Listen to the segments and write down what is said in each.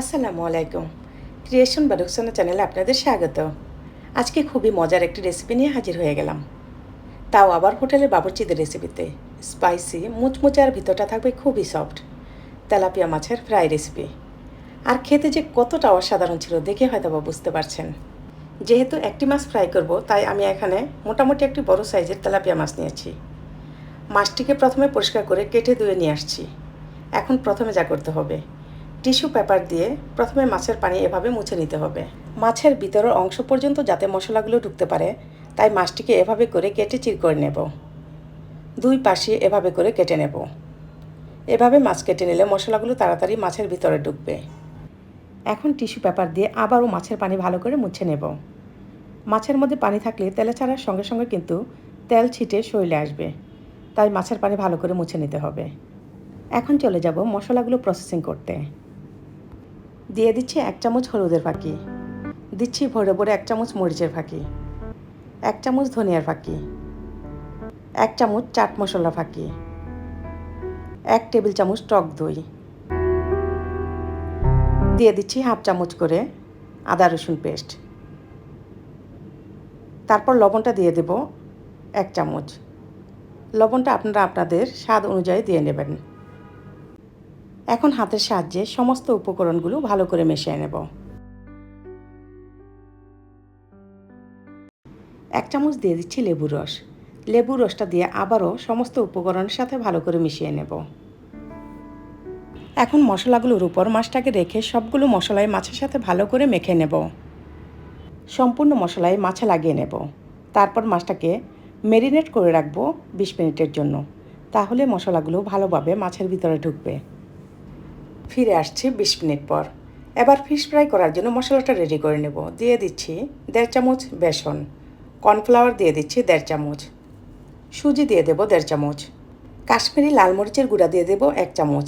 আসসালামু আলাইকুম। ক্রিয়েশন বারুকসানা চ্যানেলে আপনাদের স্বাগত। আজকে খুবই মজার একটি রেসিপি নিয়ে হাজির হয়ে গেলাম। তাও আবার হোটেলের বাবুর্চিদের রেসিপিতে স্পাইসি মুচমুচে আর ভিতরটা থাকবে খুবই সফট তেলাপিয়া মাছের ফ্রাই রেসিপি আর খেতে যে কতটা অসাধারণ ছিল দেখে হয়তো বা বুঝতে পারছেন। যেহেতু একটি মাছ ফ্রাই করব, তাই আমি এখানে মোটামুটি একটি বড় সাইজের তেলাপিয়া মাছ নিয়েছি। মাছটিকে প্রথমে পরিষ্কার করে কেটে ধুয়ে নিয়ে আসছি। এখন প্রথমে যা করতে হবে টিস্যু পেপার দিয়ে প্রথমে মাছের পানি এভাবে মুছে নিতে হবে। মাছের ভিতরের অংশ পর্যন্ত যাতে মশলাগুলো ঢুকতে পারে, তাই মাছটিকে এভাবে করে কেটে চির করে নেব। দুই পাশে এভাবে করে কেটে নেব। এভাবে মাছ কেটে নিলে মশলাগুলো তাড়াতাড়ি মাছের ভিতরে ঢুকবে। এখন টিস্যু পেপার দিয়ে আবারও মাছের পানি ভালো করে মুছে নেব। মাছের মধ্যে পানি থাকলে তেলে ছাড়ার সঙ্গে সঙ্গে কিন্তু তেল ছিটে শরীরে আসবে, তাই মাছের পানি ভালো করে মুছে নিতে হবে। এখন চলে যাব মশলাগুলো প্রসেসিং করতে। দিয়ে দিচ্ছি এক চামচ হলুদের ফাঁকি। দিচ্ছি ভরে ভরে এক চামচ মরিচের ফাঁকি। এক চামচ ধনিয়ার ফাঁকি। এক চামচ চাট মশলা ফাঁকি। এক টেবিল চামচ টক দই। দিয়ে দিচ্ছি হাফ চামচ করে আদা রসুন পেস্ট। তারপর লবণটা দিয়ে দেব এক চামচ। লবণটা আপনারা আপনাদের স্বাদ অনুযায়ী দিয়ে নেবেন। এখন হাতের সাহায্যে সমস্ত উপকরণগুলো ভালো করে মিশিয়ে নেব। এক চামচ দিয়ে দিচ্ছি লেবুর রস। লেবুর রসটা দিয়ে আবারও সমস্ত উপকরণের সাথে ভালো করে মিশিয়ে নেব। এখন মশলাগুলোর উপর মাছটাকে রেখে সবগুলো মশলায় মাছের সাথে ভালো করে মেখে নেব। সম্পূর্ণ মশলায় মাছে লাগিয়ে নেব। তারপর মাছটাকে মেরিনেট করে রাখব বিশ মিনিটের জন্য। তাহলে মশলাগুলো ভালোভাবে মাছের ভিতরে ঢুকবে। ফিরে আসছি বিশ মিনিট পর। এবার ফিশ ফ্রাই করার জন্য মশলাটা রেডি করে নেব। দিয়ে দিচ্ছি দেড় চামচ বেসন। কর্নফ্লাওয়ার দিয়ে দিচ্ছি দেড় চামচ। সুজি দিয়ে দেবো দেড় চামচ। কাশ্মীরি লাল মরিচের গুঁড়া দিয়ে দেবো এক চামচ।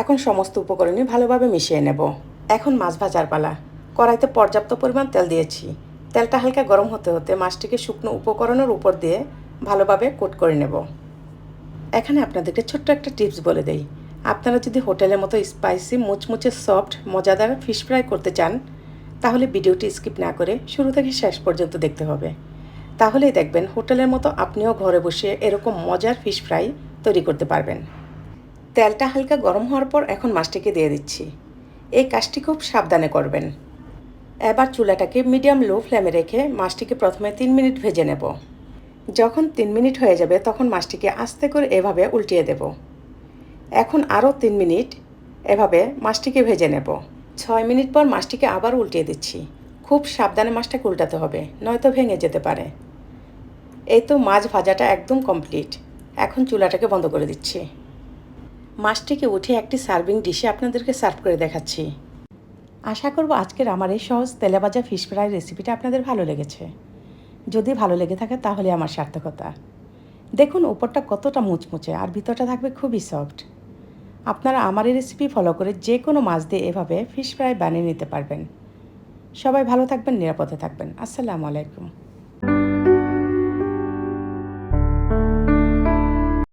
এখন সমস্ত উপকরণই ভালোভাবে মিশিয়ে নেব। এখন মাছ ভাজার পালা। কড়াইতে পর্যাপ্ত পরিমাণ তেল দিয়েছি। তেলটা হালকা গরম হতে হতে মাছটিকে শুকনো উপকরণের উপর দিয়ে ভালোভাবে কোট করে নেব। এখানে আপনাদেরকে ছোট্ট একটা টিপস বলে দেই। আপনারা যদি হোটেলের মতো স্পাইসি মুচমুচে সফট মজাদার ফিশ ফ্রাই করতে চান, তাহলে ভিডিওটি স্কিপ না করে শুরু থেকে শেষ পর্যন্ত দেখতে হবে। তাহলেই দেখবেন হোটেলের মতো আপনিও ঘরে বসে এরকম মজার ফিশ ফ্রাই তৈরি করতে পারবেন। তেলটা হালকা গরম হওয়ার পর এখন মাছটিকে দিয়ে দিচ্ছি। এই কাজটি খুব সাবধানে করবেন। এবার চুলাটাকে মিডিয়াম লো ফ্লেমে রেখে মাছটিকে প্রথমে তিন মিনিট ভেজে নেব। যখন তিন মিনিট হয়ে যাবে, তখন মাছটিকে আস্তে করে এভাবে উল্টিয়ে দেব। এখন আরও তিন মিনিট। এভাবে মাছটিকে ভেজে নেব। ছয় মিনিট পর মাছটিকে আবার উল্টিয়ে দিচ্ছি। খুব সাবধানে মাছটাকে উল্টাতে হবে, নয়তো ভেঙে যেতে পারে। এই তো মাছ ভাজাটা একদম কমপ্লিট। এখন চুলাটাকে বন্ধ করে দিচ্ছি। মাছটিকে উঠে একটি সার্ভিং ডিশে আপনাদেরকে সার্ভ করে দেখাচ্ছি। আশা করব আজকের আমার এই সহজ তেলে ভাজা ফিশ ফ্রাই রেসিপিটা আপনাদের ভালো লেগেছে। যদি ভালো লেগে থাকে তাহলে আমার সার্থকতা। দেখুন, উপরটা কতটা মুচমুচে আর ভিতরটা থাকবে খুবই সফট। আপনারা আমার এই রেসিপি ফলো করে যে কোনো মাছ দিয়ে এভাবে ফিশ ফ্রাই বানিয়ে নিতে পারবেন। সবাই ভালো থাকবেন, নিরাপদে থাকবেন। আসসালামু আলাইকুম।